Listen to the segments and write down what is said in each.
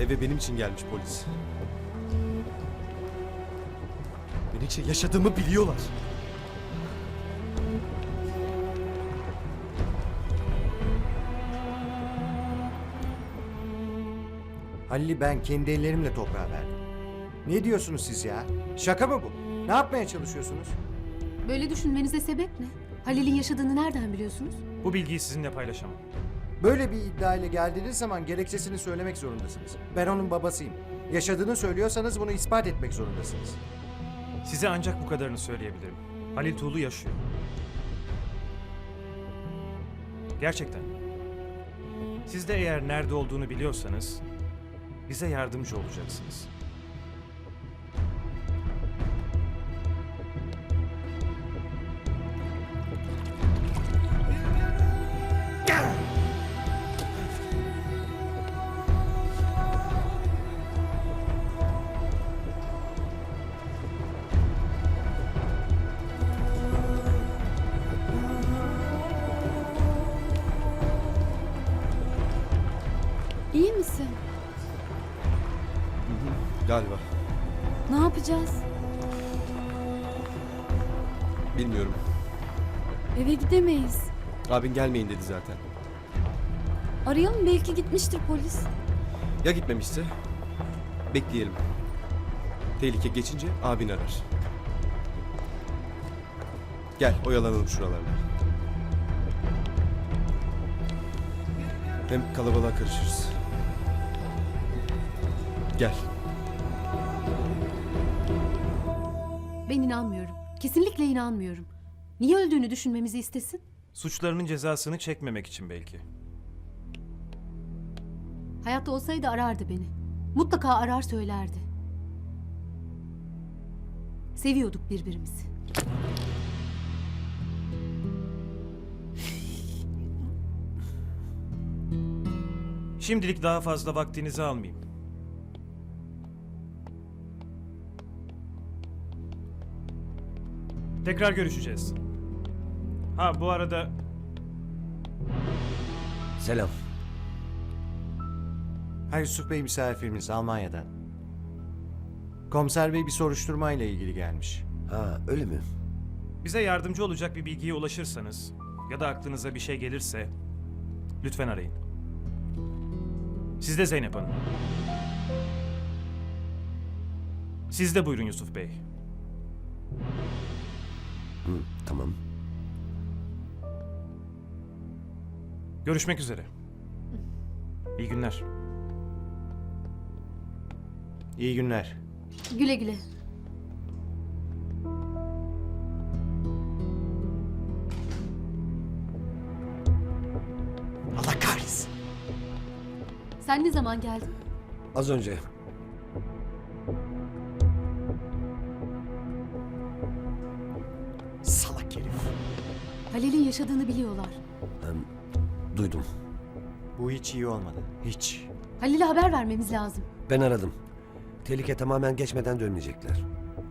Eve benim için gelmiş polis. Menekşe yaşadığımı biliyorlar. Halil'i ben kendi ellerimle toprağa verdim. Ne diyorsunuz siz ya? Şaka mı bu? Ne yapmaya çalışıyorsunuz? Böyle düşünmenize sebep ne? Halil'in yaşadığını nereden biliyorsunuz? Bu bilgiyi sizinle paylaşamam. Böyle bir iddia ile geldiğiniz zaman gerekçesini söylemek zorundasınız. Ben onun babasıyım. Yaşadığını söylüyorsanız bunu ispat etmek zorundasınız. Size ancak bu kadarını söyleyebilirim. Halil Tuğlu yaşıyor. Gerçekten. Siz de eğer nerede olduğunu biliyorsanız bize yardımcı olacaksınız. Galiba. Ne yapacağız? Bilmiyorum. Eve gidemeyiz. Abin gelmeyin dedi zaten. Arayalım belki gitmiştir polis. Ya gitmemişse? Bekleyelim. Tehlike geçince abin arar. Gel oyalanalım şuralarda. Hem kalabalığa karışırız. Gel. Ben inanmıyorum. Kesinlikle inanmıyorum. Niye öldüğünü düşünmemizi istesin? Suçlarının cezasını çekmemek için belki. Hayatta olsaydı arardı beni. Mutlaka arar söylerdi. Seviyorduk birbirimizi. Şimdilik daha fazla vaktinizi almayayım. Tekrar görüşeceğiz. Ha bu arada Selam. Ha Yusuf Bey misafirimiz Almanya'dan. Komiser Bey bir soruşturma ile ilgili gelmiş. Ha öyle mi? bize yardımcı olacak bir bilgiye ulaşırsanız ya da aklınıza bir şey gelirse lütfen arayın. Siz de Zeynep Hanım. Siz de buyurun Yusuf Bey. Tamam. Görüşmek üzere. İyi günler. İyi günler. Güle güle. Allah kahretsin. Sen ne zaman geldin? Az önce. Halil'in yaşadığını biliyorlar. Hem, duydum. Bu hiç iyi olmadı. Hiç. Halil'e haber vermemiz lazım. Ben aradım. Tehlike tamamen geçmeden dönmeyecekler.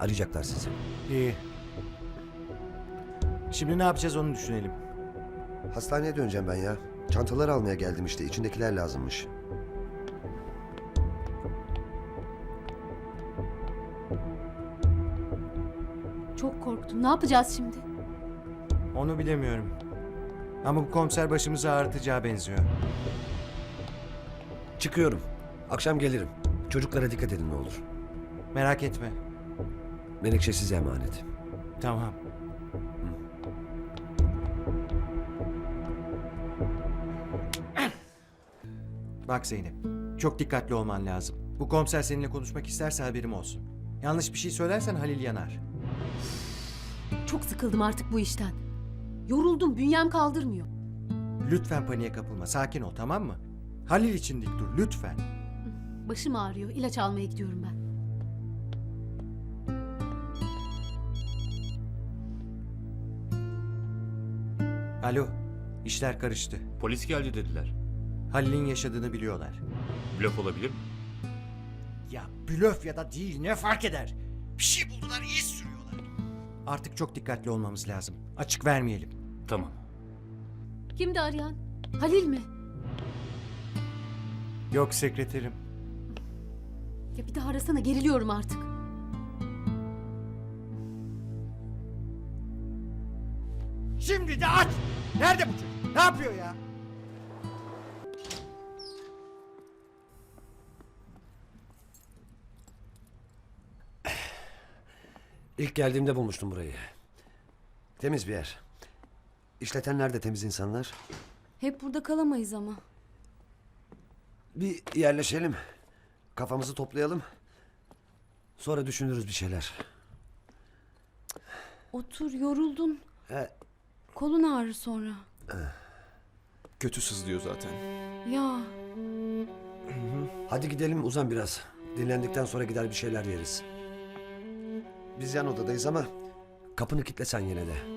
Arayacaklar sizi. İyi. Şimdi ne yapacağız onu düşünelim. Hastaneye döneceğim ben ya. Çantaları almaya geldim işte. İçindekiler lazımmış. Çok korktum. Ne yapacağız şimdi? Onu bilemiyorum. Ama bu komiser başımızı ağrıtacağı benziyor. Çıkıyorum. Akşam gelirim. Çocuklara dikkat edin ne olur. Merak etme. Menekşe size emanet. Tamam. Bak Zeynep, çok dikkatli olman lazım. Bu komiser seninle konuşmak isterse haberim olsun. Yanlış bir şey söylersen Halil yanar. Çok sıkıldım artık bu işten. Yoruldum. Bünyem kaldırmıyor. Lütfen paniğe kapılma, sakin ol tamam mı? Halil için dik dur, lütfen. Başım ağrıyor. İlaç almaya gidiyorum ben. Alo, işler karıştı. Polis geldi dediler. Halil'in yaşadığını biliyorlar. Blöf olabilir mi? Ya blöf ya da değil ne fark eder? Bir şey buldular, iz sürüyorlar. Artık çok dikkatli olmamız lazım. Açık vermeyelim. Tamam. Kimdi arayan? Halil mi? Yok sekreterim. Ya bir daha arasana geriliyorum artık. Şimdi de aç. Nerede bu çocuk? Ne yapıyor ya? İlk geldiğimde bulmuştum burayı. Temiz bir yer. İşletenler de temiz insanlar. Hep burada kalamayız ama. Bir yerleşelim. Kafamızı toplayalım. Sonra düşünürüz bir şeyler. Otur yoruldun. He, Kolun ağrır sonra. Kötü sızlıyor zaten. Ya hadi gidelim uzan biraz. Dinlendikten sonra gider bir şeyler yeriz. Biz yan odadayız ama kapını kilitlesen yine de.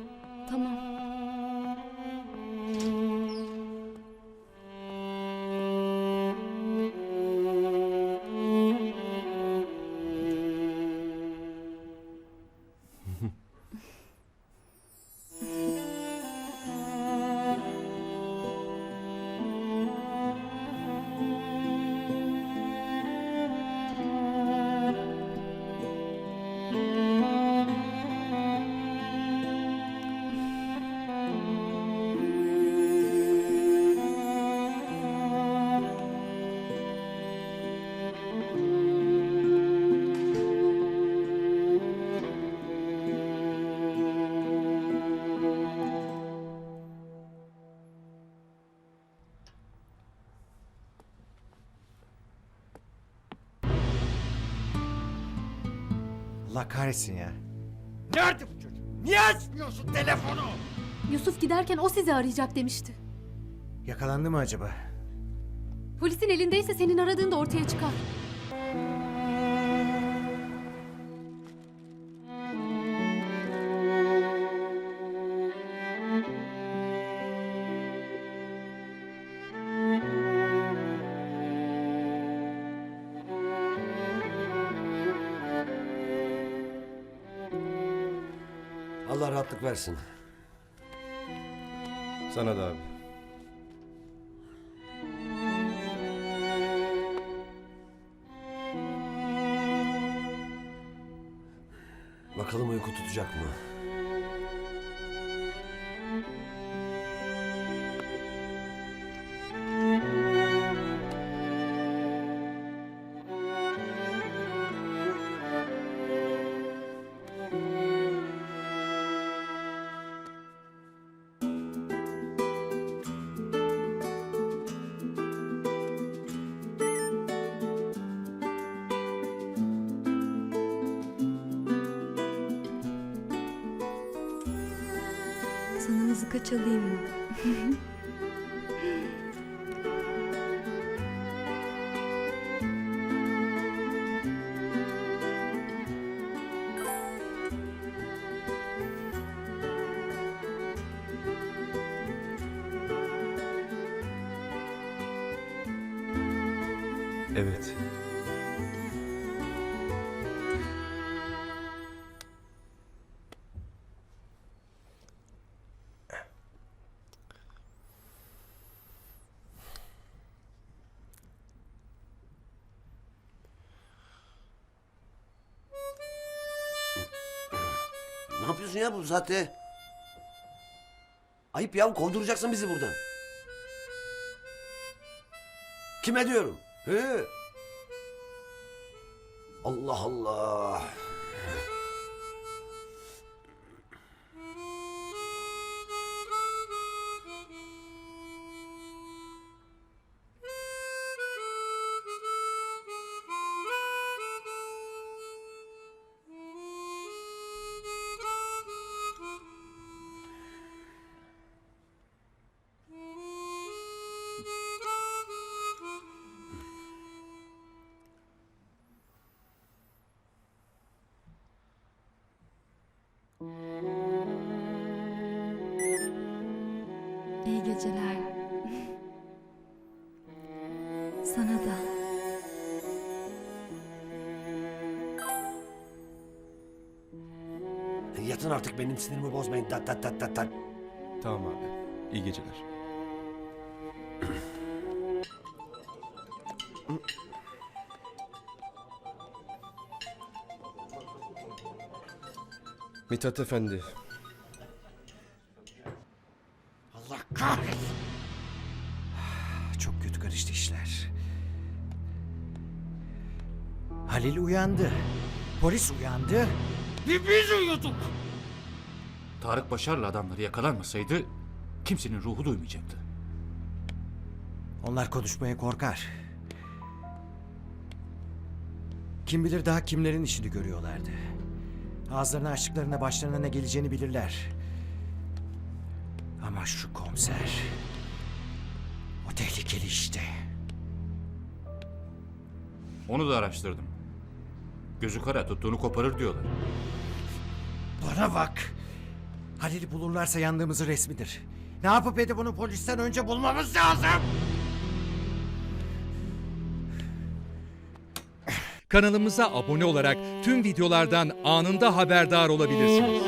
Allah kahretsin ya. Nerede bu çocuk? Niye açmıyorsun telefonu? Yusuf giderken o sizi arayacak demişti. Yakalandı mı acaba? Polisin elindeyse senin aradığın da ortaya çıkar. Allah rahatlık versin. Sana da abi. Bakalım uyku tutacak mı? Sana mızıka çalayım mı? Evet. Yapıyorsun ya bu saatte? Ayıp ya kovduracaksın bizi buradan. Kime diyorum? He? Allah Allah. İyi geceler. Sana da. Yatın artık benim sinirimi bozmayın. Tat tat tat tat tat. Tamam abi. İyi geceler. Mithat Efendi, Halil uyandı. Polis uyandı. Bir biz uyuduk. Tarık Başar'la adamları yakalanmasaydı kimsenin ruhu duymayacaktı. Onlar konuşmaya korkar. Kim bilir daha kimlerin işini görüyorlardı. Ağızlarını açtıklarında başlarına ne geleceğini bilirler. Ama şu komiser... O tehlikeli işte. Onu da araştırdım. Gözü kara tuttuğunu koparır diyorlar. Bana bak. Halil'i bulurlarsa yandığımızın resmidir. Ne yapıp edip bunu polisten önce bulmamız lazım. Kanalımıza abone olarak tüm videolardan anında haberdar olabilirsiniz.